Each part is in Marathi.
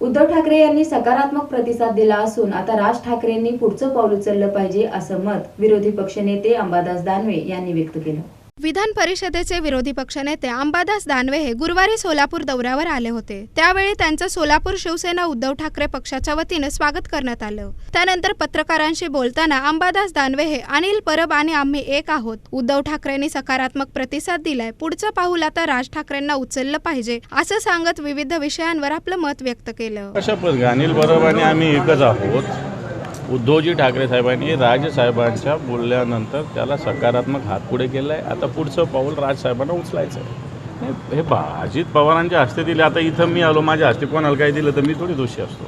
उद्धव ठाकरे यांनी सकारात्मक प्रतिसाद दिला असून आता राज ठाकरेंनी पुढचं पाऊल उचललं पाहिजे असं मत विरोधी पक्षनेते अंबादास दानवे यांनी व्यक्त केलं. विधान परिषदेचे विरोधी पक्षनेते अंबादास दानवे हे गुरुवारी सोलापूर दौऱ्यावर आले होते. त्यावेळी त्यांचं सोलापूर शिवसेना उद्धव ठाकरे पक्षाच्या वतीनं स्वागत करण्यात आलं. त्यानंतर पत्रकारांशी बोलताना अंबादास दानवे हे अनिल परब आणि आम्ही एक आहोत. उद्धव ठाकरेंनी सकारात्मक प्रतिसाद दिलाय. पुढचं पाऊल आता राज ठाकरेंना उचललं पाहिजे असं सांगत विविध विषयांवर आपलं मत व्यक्त केलं. अनिल परब आणि आम्ही एकच आहोत. उद्धवजी ठाकरे साहेबांनी राजसाहेबांच्या बोलल्यानंतर त्याला सकारात्मक हात पुढे केला आहे आता पुढचं पाऊल राजसाहेबांना उचलायचं आहे हे- हे पहा अजित पवारांच्या हस्ते दिले. आता इथं मी आलो माझ्या हस्ते कोणाला काही दिलं तर मी थोडी दोषी असतो.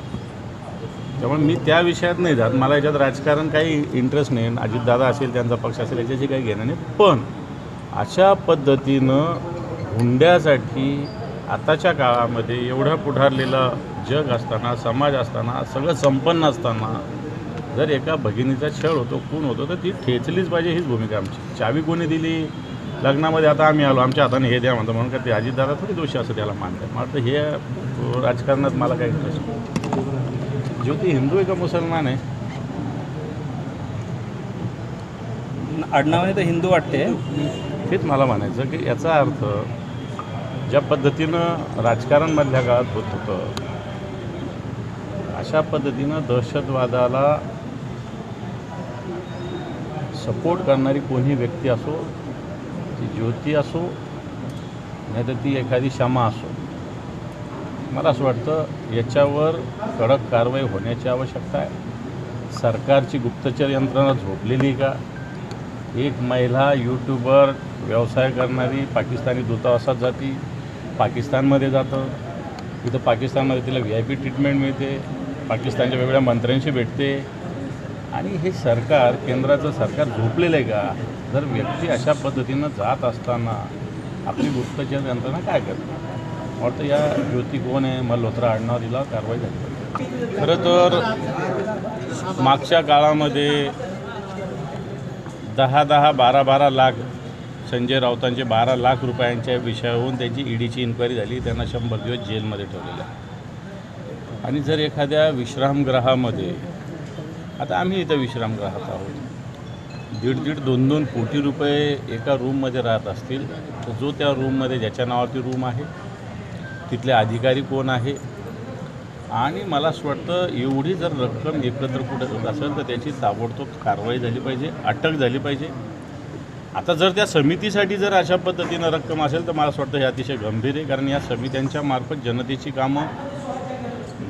त्यामुळे मी त्या विषयात नाही जात. मला याच्यात राजकारण काही इंटरेस्ट नाही. अजितदादा असेल त्यांचा पक्ष असेल याच्याशी काही घेणं नाही. पण अशा पद्धतीनं हुंड्यासाठी आताच्या काळामध्ये एवढा पुढारलेलं जग असताना समाज असताना सगळं संपन्न असताना जर एका भगिनीचा छळ होतो खून होतो तर ती ठेचलीच पाहिजे हीच भूमिका आमची. चावी कोणी दिली? लग्नामध्ये आता आम्ही आलो आमच्या हाताने हे द्या म्हणतो म्हणून का ते अजितदादा थोडी दोषी असं त्याला मानतात. वाटतं हे राजकारणात मला काही इंटरेस्ट. ज्योती हिंदू आहे का मुसलमान आहे? आडनावाने तर हिंदू वाटते. हेच मला म्हणायचं की याचा अर्थ ज्या पद्धतीनं राजकारण मधल्या काळात होत होतं अशा पद्धतीनं दहशतवादाला सपोर्ट करणारी कोणी व्यक्ती असो ती ज्योती असो नाही तर ती एखादी क्षमा असो. मला असं वाटतं याच्यावर कडक कारवाई होण्याची आवश्यकता आहे. सरकारची गुप्तचर यंत्रणा झोपलेली आहे का? एक महिला यूट्यूबर व्यवसाय करणारी पाकिस्तानी दूतावासात जाती पाकिस्तानमध्ये जातं. तिथं पाकिस्तानमध्ये तिला व्ही आय पी ट्रीटमेंट मिळते. पाकिस्तानच्या वेगवेगळ्या मंत्र्यांशी भेटते. आणि हे सरकार केंद्राचं सरकार झोपलेलं आहे का? जर व्यक्ती अशा पद्धतीनं जात असताना आपली गुप्तचर यंत्रणा काय करते? वाटतं या ज्योती कोण आहे? मल्होत्रा आडनाव तिला कारवाई झाली. खरं तर मागच्या काळामध्ये दहा दहा बारा बारा लाख संजय राऊतांचे बारा लाख रुपयांच्या विषयावरून त्याची ईडीची इन्क्वायरी झाली. त्यांना शंभर दिवस जेलमध्ये ठेवलेलं आणि जर एखाद्या विश्रामगृहामध्ये आता आम्ही इथं विश्रामगृहात आहोत. दीड दीड दोन दोन कोटी रुपये एका रूममध्ये राहत असतील. तर जो त्या रूममध्ये ज्याच्या नावावरती रूम आहे तिथले अधिकारी कोण आहे? आणि मला असं वाटतं एवढी जर रक्कम एकत्र कुठे होत असेल तर त्याची ताबडतोब कारवाई झाली पाहिजे अटक झाली पाहिजे. आता जर त्या समितीसाठी जर अशा पद्धतीनं रक्कम असेल तर मला असं वाटतं हे अतिशय गंभीर आहे. कारण या समित्यांच्या मार्फत जनतेची कामं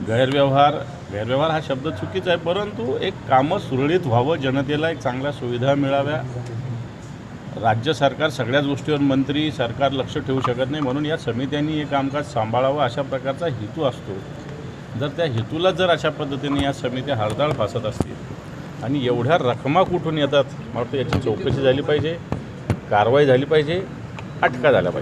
गैरव्यवहार गैरव्यवहार हा शब्द चुकीचा आहे परंतु एक कामं सुरळीत व्हावं जनतेला एक चांगल्या सुविधा मिळाव्या. राज्य सरकार सगळ्याच गोष्टीवर मंत्री सरकार लक्ष ठेवू शकत नाही म्हणून या समित्यांनी हे कामकाज सांभाळावं अशा प्रकारचा हेतू असतो. जर त्या हेतूला जर अशा पद्धतीने या समित्या हळताळ फासत असतील आणि एवढ्या रकमा कुठून येतात? मला वाटतं याची चौकशी झाली पाहिजे कारवाई झाली पाहिजे अटका झाल्या पाहिजे.